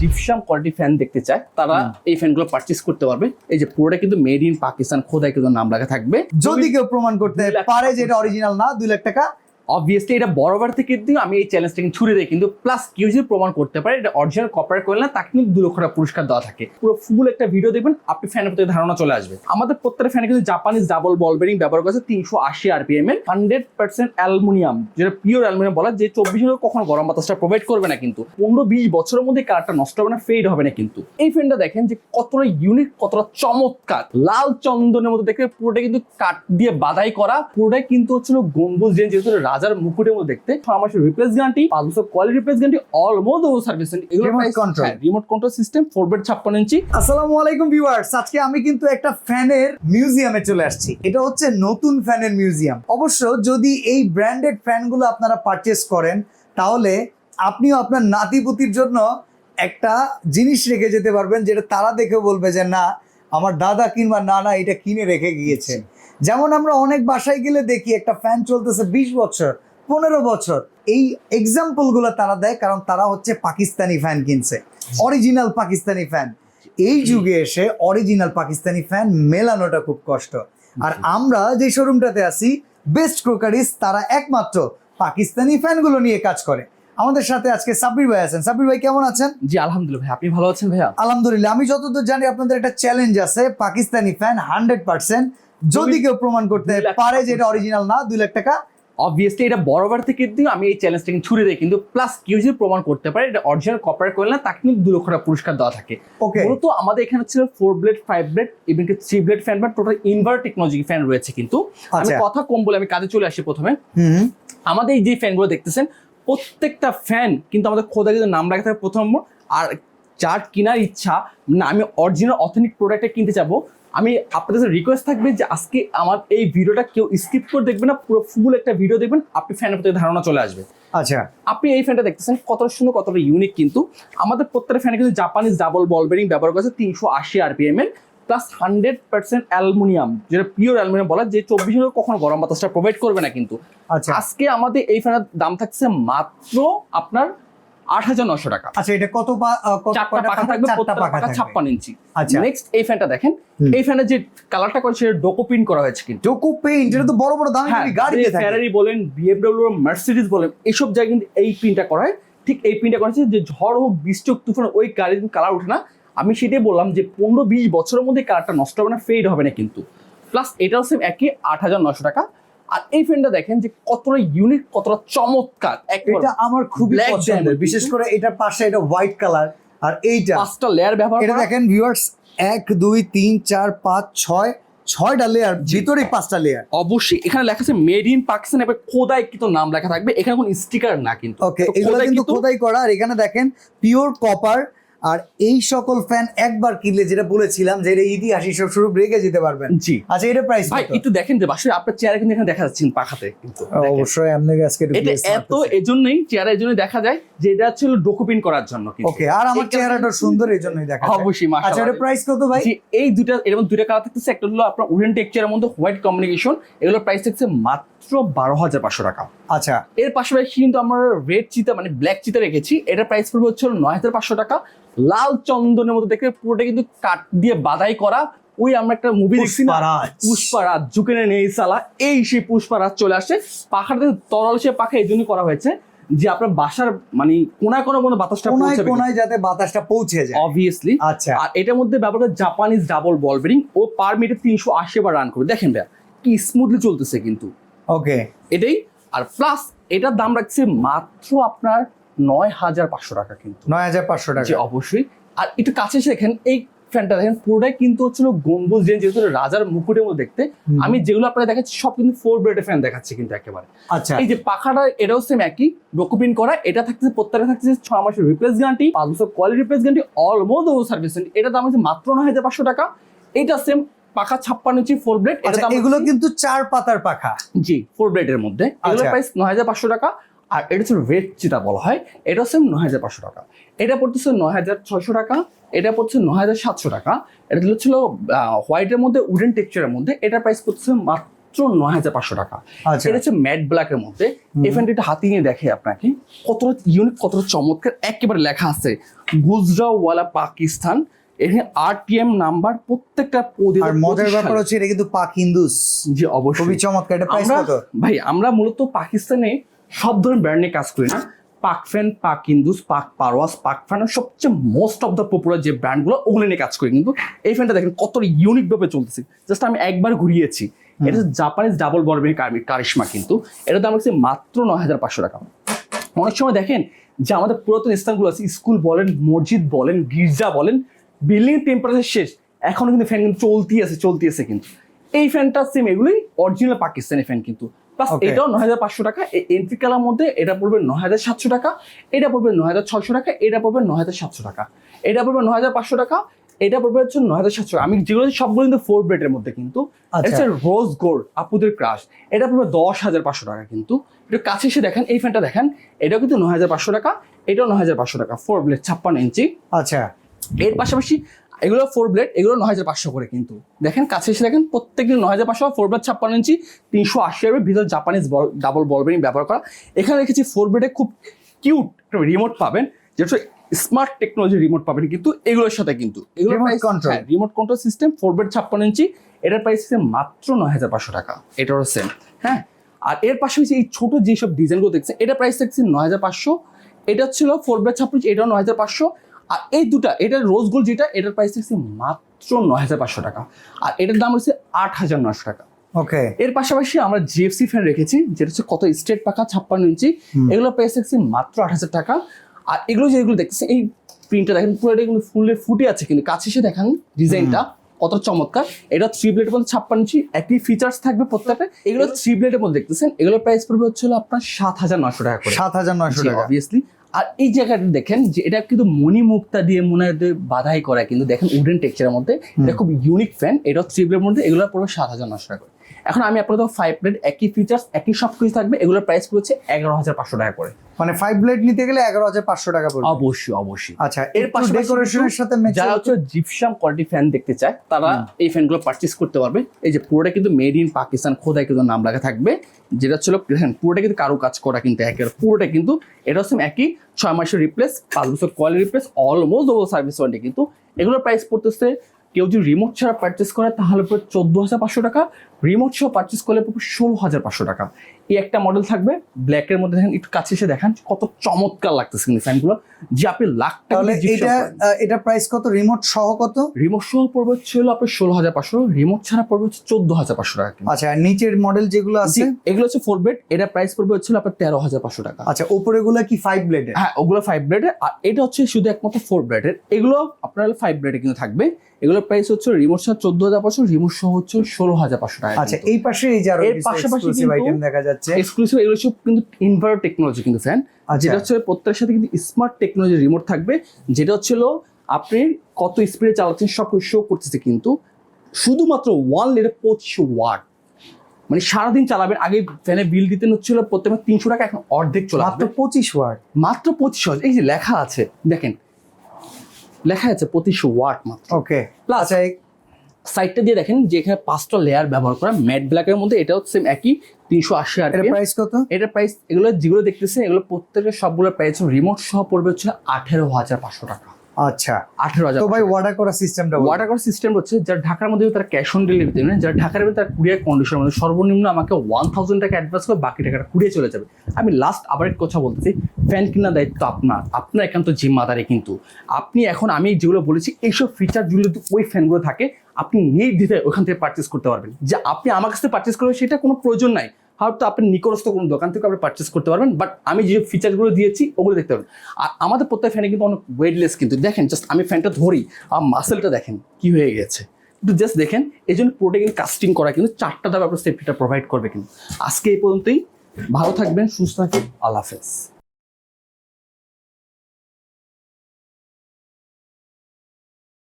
Gypsum quality fan দেখতে চায় তারা এই ফ্যানগুলো পারচেস করতে পারবে। এই যে পুরোটা কিন্তু মেড ইন পাকিস্তান খোদাই কিন্তু নাম লেখা থাকবে। যদি কেউ প্রমাণ করতে পারে যে এটা অরিজিনাল না দুই লাখ টাকা অবভিয়াসলি এটা বরাবর থেকে কিন্তু আমি এই চ্যালেঞ্জটাকে ছুড়ে দিই, কিন্তু প্লাস কেউ যদি প্রমাণ করতে পারে, এটা অরিজিনাল কপারেট করলে না, তাকে কিন্তু দু লক্ষ টাকা পুরস্কার দেওয়া থাকে। পুরো ফুল একটা ভিডিও দেখবেন, আপনি ফ্যানের প্রতি ধারণা চলে আসবে। আমাদের প্রত্যেকটা ফ্যানে কিন্তু জাপানিজ ডাবল বল বেরিং ব্যবহার করেছে তিনশো আশি আরপিএম এর হান্ড্রেড পার্সেন্ট অ্যালুমিনিয়াম যেটা পিওর অ্যালুমিনিয়াম বলা যে চব্বিশ ঘণ্টা কখনো গরম বাতাসটা প্রোভাইড করবে না কিন্তু। পনেরো বিশ বছরের মধ্যে কালারটা নষ্ট হবে না ফেড হবে না কিন্তু। এই ফ্যানটা দেখেন যে কতটা ইউনিক কতটা চমৎকার। লাল চন্দনের মতো দেখে পুরোটা কিন্তু কাঠ দিয়ে বাধাই করা, পুরোটাই কিন্তু হচ্ছিল গম্বুজ যেহেতু রাজার মুকুটের মতো দেখতে ছ মাসের রিপ্লেস গ্যারান্টি পাঁচ বছর কোয়ালিটি রিপ্লেস গ্যারান্টি অলমোস্ট ও service Remote control. Remote control system four blade ছাপ্পান্ন ইঞ্চি আসসালামু আলাইকুম ভিউয়ার্স আজকে আমি কিন্তু একটা ফ্যানের মিউজিয়ামে চলে আসছি। এটা হচ্ছে নতুন ফ্যানের মিউজিয়াম অবশ্য যদি এই ব্র্যান্ডেড ফ্যানগুলো আপনারা পারচেস করেন তাহলে আপনিও আপনার নাতিপুতির জন্য একটা জিনিস রেখে যেতে পারবেন যেটা তারা দেখে বলবে যে না আমার দাদা কিংবা নানা এটা কিনে রেখে গিয়েছেন। যেমন আমরা অনেক বাসায় গেলে দেখি একটা ফ্যান চলতেছে বিশ বছর পনেরো বছর। এই এক্সাম্পলগুলো তারা দেয় কারণ তারা হচ্ছে পাকিস্তানি ফ্যান কিনছে অরিজিনাল পাকিস্তানি ফ্যান এই যুগে এসে অরিজিনাল পাকিস্তানি ফ্যান মেলানোটা খুব কষ্ট। আর আমরা যে শোরুমটাতে আছি বেস্ট ক্রোকারিস তারা একমাত্র পাকিস্তানি ফ্যানগুলো নিয়ে কাজ করে। আমাদের সাথে আজকে সাব্বির ভাই আছেন। সাব্বির ভাই কেমন আছেন? জি আলহামদুলিল্লাহ ভাই আপনি ভালো আছেন ভাইয়া? আলহামদুলিল্লাহ আমি যতদূর জানি আপনাদের একটা চ্যালেঞ্জ আছে পাকিস্তানি ফ্যান হান্ড্রেড পার্সেন্ট যদি কেউ প্রমাণ করতে পারে যে এটা অরিজিনাল না দুই লাখ টাকা অবভিয়াসলি এটা বরাবর থেকে কিন্তু আমি এই চ্যালেঞ্জটাকে ছুড়ে দিই কিন্তু প্লাস কেউ যদি প্রমাণ করতে পারে এটা অরিজিনাল কপারেট করলে না তাকে কিন্তু দু লক্ষ টাকা পুরস্কার দেওয়া থাকে। ওকে মূলত আমাদের এখানে ছিল four blade five blade even three blade fan বা টোটাল ইনভার্ট টেকনোলজি ফ্যান রয়েছে কিন্তু। আমি আচ্ছা। কথা কম বলে আমি কাজে চলে আসি প্রথমে। হুম আমাদের এই যে ফ্যানগুলো দেখতেছেন প্রত্যেকটা ফ্যান কিন্তু আমাদের খোদা কিন্তু নাম রাখা থাকে প্রথম আর যার কেনার ইচ্ছা না আমি অরিজিনাল অথেন্টিক প্রোডাক্টে কিনতে যাব আমি আপনাদের কাছে রিকোয়েস্ট থাকবে যে আজকে আমার এই ভিডিওটা কেউ স্কিপ করে দেখবেন না পুরো ফুল একটা ভিডিও দেখবেন আপনি ফ্যানের প্রতি ধারণা চলে আসবে। আচ্ছা। আপনি এই ফ্যানটা দেখতেছেন কতটা সুন্দর কতটা ইউনিক কিন্তু। আমাদের প্রত্যেকটা ফ্যানে কিন্তু জাপানিজ ডাবল বল বেরিং ব্যবহার করেছে তিনশো আশি আরপিএম এর প্লাস হান্ড্রেড পার্সেন্ট অ্যালুমিনিয়াম যেটা পিওর অ্যালুমিনিয়াম বলা যে চব্বিশ ঘণ্টা কখনো গরম বাতাসটা প্রোভাইড করবে না কিন্তু। আচ্ছা। আজকে আমাদের এই ফ্যানের দাম থাকছে মাত্র আপনার আট হাজার নশো টাকা। আচ্ছা এটা কত চারটা পাখা থাকবে? পাখা ছাপ্পান্ন ইঞ্চি। আচ্ছা। নেক্সট এই ফ্যানটা দেখেন। এই ফ্যানের যে কালারটা করেছে ডোকো প্রিন্ট করা হয়েছে কিন্তু। ডোকো পেইন্ট এটা তো বড় বড় দামি গাড়িতে থাকে। ফেরারি বলেন বিএমডব্লিউ মার্সিডিজ বলেন এইসব জায়গায় কিন্তু এই প্রিন্টটা করা হয়। ঠিক এই প্রিন্টটা করা হচ্ছে যে ঝড় হোক বৃষ্টি হোক তুফান ওই গাড়ির কালার ওঠে না আমি সেটাই বললাম যে পনেরো বিশ বছরের মধ্যে কালারটা নষ্ট হবে না ফেড হবে না কিন্তু। প্লাস এটাও সেম একই আট হাজার নশো টাকা। আর এই ফ্যানটা দেখেন যে কতটা ইউনিক কতটা চমৎকার। এটা আমার খুবই Black পছন্দের। বিশেষ করে এটার পাশে এটা হোয়াইট কালার আর এইটা পাঁচটা লেয়ার ব্যবহার এটা দেখেন ভিউয়ার্স এক দুই তিন চার পাঁচ ছয় ছয়টা লেয়ার ভিতরে পাঁচটা লেয়ার অবশ্যই এখানে লেখা আছে মেড ইন পাকিস্তান এবার খোদাই কিন্তু নাম লেখা থাকবে। এখানে কোনো স্টিকার না কিন্তু। ওকে এগুলো কিন্তু খোদাই করা। আর এখানে দেখেন পিওর কপার আর এই সকল ফ্যান একবার কিনলে যেটা বলেছিলাম যে এটা ইতিহাস হিসেবে শুরু রেখে যেতে পারবেন। জি। আচ্ছা এটা প্রাইস ভাই একটু দেখেন যে বাসে আপনার চেয়ারে কিন্তু এখানে দেখা যাচ্ছে পাখাতে কিন্তু। অবশ্যই আপনাকে আজকে এটা এত এজন্যই চেয়ারে এজন্য দেখা যায় যে এটা ছিল ডকুপিন করার জন্য কিন্তু। ওকে আর আমার চেহারাটা সুন্দর এই জন্যই দেখা যায়। অবশ্যই আচ্ছা মাশাআল্লাহ এটা প্রাইস কত ভাই? জি, এই দুটা এরকম দুটা কালার থাকতেছে একটা হলো আপনার উডেন টেক্সচারের মধ্যে হোয়াইট কমিউনিকেশন এগুলোর প্রাইস থাকছে মাত্র বারো হাজার পাঁচশো টাকা। আচ্ছা। এর পাশাপাশি কিন্তু আমরা রেড চিতা মানে ব্ল্যাক চিতা রেখেছি এটার প্রাইস পড়বে হচ্ছে নয় হাজার পাঁচশো টাকা। লাল চন্দনের মতো দেখে পুরোটা কিন্তু কাঠ দিয়ে বাদাই করা। ওই আমরা একটা মুভি দেখছি পুষ্পারাজ। জুকেনে নেই সালা এই সেই পুষ্পারাজ চলে আসে। পাখাটা তরল সে পাখা এই জন্যই করা হয়েছে যে আপনার বাসার মানে কোনায় কোনো কোনো বাতাসটা কোনায় পৌঁছাবে কোনায় যাতে বাতাসটা পৌঁছে যায়। অবভিয়াসলি আচ্ছা। আর এটার মধ্যে ব্যবহার করে জাপানিজ ডাবল বল বেরিং ও পার মিনিটে তিনশো আশি বার রান করবে। দেখেন ভাইয়া কি স্মুথলি চলতেছে কিন্তু। ওকে এটাই। আর প্লাস এটার দাম রাখছে মাত্র আপনার নয় হাজার পাঁচশো টাকা কিন্তু। নয় হাজার পাঁচশো টাকা। অবশ্যই। আর একটু কাছে এসে দেখেন এই ফ্যানটা দেখেন পুরোটাই কিন্তু হচ্ছিল গম্বুজ রেঞ্জ যেহেতু রাজার মুকুটের মধ্যে দেখতে আমি যেগুলো আপনারা দেখাচ্ছি সব কিন্তু ফোর ব্লেডের ফ্যান দেখাচ্ছি কিন্তু একেবারে। আচ্ছা। এই যে পাখাটা এটাও সেম একই ডকুমেন্ট করা এটা থাকতেছে প্রত্যেকটা থাকতেছে ছ মাসের রিপ্লেস গ্যারান্টি পাঁচ বছর quality replace guarantee almost service এটার দাম হচ্ছে মাত্র নয় হাজার পাঁচশো টাকা। এটা সেম পাখা ছাপ্পান্ন ইঞ্চি ফোর ব্লেড এটা আচ্ছা এগুলো কিন্তু চার পাতার পাখা। জি ফোর ব্লেডের মধ্যে। আচ্ছা। প্রাইস নয় হাজার পাঁচশো টাকা। আর এটা হচ্ছে রেড চিতা বলা হয় এটা হচ্ছে নয় হাজার পাঁচশো টাকা। এটা পড়তেছে নয় হাজার ছয়শো টাকা এটা পড়ছে নয় হাজার সাতশো টাকা। এটা ছিল হোয়াইটের মধ্যে উডেন টেক্সচারের মধ্যে এটা প্রাইস পড়তেছে মাত্র নয় হাজার পাঁচশো টাকা। আচ্ছা। এটা হচ্ছে ম্যাট ব্ল্যাকের মধ্যে। একটু হাতি নিয়ে দেখে আপনাকে। কতটা ইউনিক কতটা চমৎকার একেবারে লেখা আছে। গুজরাওয়ালা পাকিস্তান। এখানে আরটিএম নাম্বার প্রত্যেকটা পদে আর মজার ব্যাপার হচ্ছে এটা কিন্তু পাক হিন্দুস যে অবশ্যই। খুবই চমৎকার। এটা প্রাইস কত? ভাই আমরা মূলত পাকিস্তানে সব ধরনের ব্র্যান্ড নিয়ে কাজ করি না। পাক ফ্যান পাক ইন্দুস পাক পারওয়াস পাক ফ্যান সবচেয়ে মোস্ট অফ দ্য পপুলার যে ব্র্যান্ডগুলো ওগুলো নিয়ে কাজ করি। কিন্তু এই ফ্যানটা দেখেন কত ইউনিক ভাবে চলতেছে। জাস্ট আমি একবার ঘুরিয়েছি। এটা জাপানিজ ডাবল বলবেন কারিশমা কিন্তু। এটা দাম হচ্ছে মাত্র নয় হাজার পাঁচশো টাকা। অনেক সময় দেখেন যে আমাদের পুরাতন স্থানগুলো আছে স্কুল বলেন মসজিদ বলেন গির্জা বলেন বিল্ডিং টেম্পারেচার শেষ। এখনও কিন্তু ফ্যান কিন্তু চলতি আছে চলতি আছে কিন্তু। এই ফ্যানটা সেম এগুলোই অরিজিনাল পাকিস্তানি ফ্যান কিন্তু। প্লাস. এটাও নয় হাজার পাঁচশো টাকা। এন্ট্রি কালার মধ্যে এটা পড়বে নয় হাজার সাতশো টাকা এটা পড়বে নয় হাজার ছয়শো টাকা এটা পড়বে নয় হাজার সাতশো টাকা। এটা পড়বে নয় হাজার পাঁচশো টাকা এটা পড়বে হচ্ছে নয় হাজার সাতশো আমি যেগুলো সবগুলো কিন্তু ফোর ব্রেডের মধ্যে কিন্তু। আচ্ছা। রোজ গোল্ড আপুদের ক্রাশ এটা পড়বে দশ হাজার পাঁচশো টাকা কিন্তু। একটু কাছে এসে দেখেন এই ফ্যানটা দেখেন। এটাও কিন্তু নয় হাজার পাঁচশো টাকা এটাও নয় হাজার পাঁচশো টাকা ফোর ব্লেড ছাপ্পান্ন ইঞ্চি আচ্ছা। এর পাশাপাশি এগুলো ফোর ব্লেড এগুলো নয় হাজার পাঁচশো করে কিন্তু। দেখেন কাছে এসে দেখেন প্রত্যেকদিন নয় হাজার পাঁচশো ফোর ব্লেড ছাপ্পান্ন ইঞ্চি তিনশো আশি এর ভিতর Japanese ball double ball bearing ব্যবহার করা। এখানে রেখেছি ফোর ব্লেডে খুব কিউট একটা রিমোট পাবেন যেটা স্মার্ট টেকনোলজি রিমোট পাবেন কিন্তু এগুলোর সাথে কিন্তু। এগুলো. Remote control system four blade ছাপ্পান্ন ইঞ্চি এটার প্রাইস হচ্ছে মাত্র নয় হাজার পাঁচশো টাকা। এটারও সেম হ্যাঁ? আর এর পাশাপাশি এই ছোট যেসব ডিজাইনগুলো দেখছে এটা প্রাইস দেখছি নয় হাজার পাঁচশো এটা ছিল ফোর ব্লেড ছাপ্পান্ন ইঞ্চি এটাও নয় হাজার পাঁচশো আর এই দুটা এটার রোজ গোল্ড যেটা এটার প্রাইস দেখছি মাত্র নয় হাজার পাঁচশো টাকা। আর এটার দাম হচ্ছে আট হাজার নশো টাকা। ওকে এর পাশাপাশি আমরা জিএফসি ফ্যান রেখেছি যেটা হচ্ছে কত স্ট্রেট পাকা ছাপ্পান্ন ইঞ্চি। এগুলো প্রাইস দেখছি মাত্র আট হাজার টাকা। আর এগুলো যেগুলো দেখতেছে এই প্রিন্টটা দেখেন পুরো এটা কিন্তু ফুলে ফুটে আছে কিন্তু কাছে এসে দেখান ডিজাইনটা কত চমৎকার। এটা থ্রি ব্লেডের মধ্যে ছাপ্পান্ন ইঞ্চি একই ফিচার্স থাকবে প্রত্যেকটা। এগুলো থ্রি ব্লেডের মধ্যে দেখতেছেন এগুলোর প্রাইস পড়বে হচ্ছে আপনার সাত হাজার নশো টাকা করে। সাত হাজার নয়শো টাকা। অবভিয়াসলি আর এই জায়গাটা দেখেন যে এটা কিন্তু মণি মুক্তা দিয়ে মনে হয় বাধাই করা কিন্তু দেখেন উডেন টেক্সচারের মধ্যে। এটা খুব ইউনিক ফ্যান এটা থ্রি ব্লেড মধ্যে এগুলো পড়বে সাত হাজার নশো টাকা করে। এখন আমি আপনাদের ফাইভ প্লেট একই ফিচার্স একই সব কিছু থাকবে এগুলোর প্রাইস পড়ছে এগারো হাজার পাঁচশো টাকা করে। মানে ফাইভ ব্লেড নিতে গেলে এগারো হাজার পাঁচশো টাকা পড়বে। অবশ্যই অবশ্যই। আচ্ছা এর পাশাপাশি ডেকোরেশনের সাথে যারা হচ্ছে? জিপসাম কোয়ালিটি ফ্যান দেখতে চায় তারা এই ফ্যানগুলো পারচেস করতে পারবে। এই যে পুরোটা কিন্তু মেড ইন পাকিস্তান খোদাই কিন্তু নাম লাগা থাকবে। যেটা ছিল পুরোটা কিন্তু কারও কাজ করা কিন্তু একের পুরোটা কিন্তু এটা হচ্ছে একই ছয় মাসের রিপ্লেস পাঁচ বছর quality replace almost double service warranty কিন্তু এগুলোর প্রাইস পড়তেছে কেউ যদি রিমোট ছাড়া পারচেস করে তাহলে পড়বে চোদ্দ হাজার পাঁচশো টাকা রিমোট সহ পারচেস করলে পড়বে ষোলো হাজার পাঁচশো টাকা। এই একটা মডেল থাকবে ব্ল্যাকের মধ্যে দেখেন একটু কাছে এসে দেখান কত চমৎকার লাগতেছে কিন্তু ফ্যানগুলো যে আপনি লাখ টাকা এটা এটা প্রাইস কত? রিমোট সহ কত? রিমোট সহ পড়বে হচ্ছে হলো আপনার ষোলো হাজার পাঁচশো রিমোট ছাড়া পড়বে হচ্ছে চোদ্দ হাজার পাঁচশো টাকা আচ্ছা আর নিচের মডেল যেগুলো আছে? এগুলো হচ্ছে ফোর বেড এটা প্রাইস পড়বে হচ্ছে আপনার তেরো হাজার পাঁচশো টাকা। আচ্ছা উপরে গুলো কি ফাইভ ব্লেডের হ্যাঁ ওগুলো ফাইভ ব্লেডের আর এটা হচ্ছে শুধু একমাত্র ফোর ব্লেডের এগুলো আপনার ফাইভ ব্লেডে কিন্তু থাকবে। এগুলোর প্রাইস হচ্ছে রিমোট ছাড়া চোদ্দ হাজার পাঁচশো রিমোট সহ হচ্ছে ষোলো হাজার পাঁচশো টাকা। আচ্ছা এই পাশে এই যে আরও এর পাশাপাশি আইটেম দেখা যাচ্ছে। এক্সক্লুসিভ এগুলো সব কিন্তু ইনভার্টার টেকনোলজি কিন্তু ফ্যান আচ্ছা। যেটা হচ্ছে প্রত্যেকের সাথে কিন্তু স্মার্ট টেকনোলজি রিমোট থাকবে যেটা হচ্ছে আপনি কত স্পিডে চালাচ্ছেন সব শো করতেছে কিন্তু শুধুমাত্র ওয়ান লিটার পঁচিশশো ওয়াট মানে সারাদিন চালাবেন আগে ফ্যানে বিল দিতে হচ্ছিল প্রত্যেকে তিনশো টাকা এখন অর্ধেক চলে মাত্র পঁচিশ ওয়াট মাত্র পঁচিশশো এই যে লেখা আছে দেখেন। লেখা আছে পঁচিশশো ওয়াট মাত্র। ওকে এই- সাইডটা দিয়ে দেখেন যে এখানে পাঁচটা লেয়ার ব্যবহার করা ম্যাট ব্ল্যাকের মধ্যে এটাও সেম একই তিনশো আশি আর প্রাইস কত? এটার প্রাইস এগুলো যেগুলো দেখতেছেন এগুলো প্রত্যেকের সবগুলো প্রাইস রিমোট সহ পড়বে হচ্ছে আঠেরো হাজার পাঁচশো টাকা। আচ্ছা। আঠেরো হাজার তো ভাই অর্ডার করা সিস্টেমটা ওয়াটার করার সিস্টেম হচ্ছে যারা ঢাকার মধ্যে তারা ক্যাশ অন ডেলিভারি দেবেন যারা ঢাকার মধ্যে তার কুরিয়ার কন্ডিশনের মধ্যে সর্বনিম্ন আমাকে ওয়ান থাউজেন্ড টাকা অ্যাডভান্স করে বাকি টাকাটা কুড়িয়ে চলে যাবে। আমি লাস্ট আবার একটা কথা বলতেছি ফ্যান কেনার দায়িত্ব আপনার। আপনার একান্ত জিম্মাদারি কিন্তু। আপনি এখন আমি যেগুলো বলেছি এইসব ফিচারগুলো যদি ওই ফ্যানগুলো থাকে আপনি নির্দ্বিধায় ওখান থেকে পারচেস করতে পারবেন। যে আপনি আমার কাছে পারচেস করবেন সেটা কোনো প্রয়োজন নাই। হয়তো আপনি নিকটস্থ কোনো দোকান থেকে আপনি পারচেস করতে পারবেন বাট আমি যে ফিচারগুলো দিয়েছি, ওগুলো দেখতে পারবেন। আর আমাদের প্রত্যেক ফ্যানে কিন্তু অনেক ওয়েটলেস কিন্তু, দেখেন জাস্ট আমি ফ্যানটা ধরি, আর মাসেলটা দেখেন কি হয়ে গেছে। একটু জাস্ট দেখেন এই জন্য পুরোটা কিন্তু কাস্টিং করা, কিন্তু চারটা ধাপে আপনার সেফটিটা প্রোভাইড করবে কিন্তু। আজকে এই পর্যন্তই, ভালো থাকবেন, সুস্থ থাকবেন, আল্লাহ হাফেজ।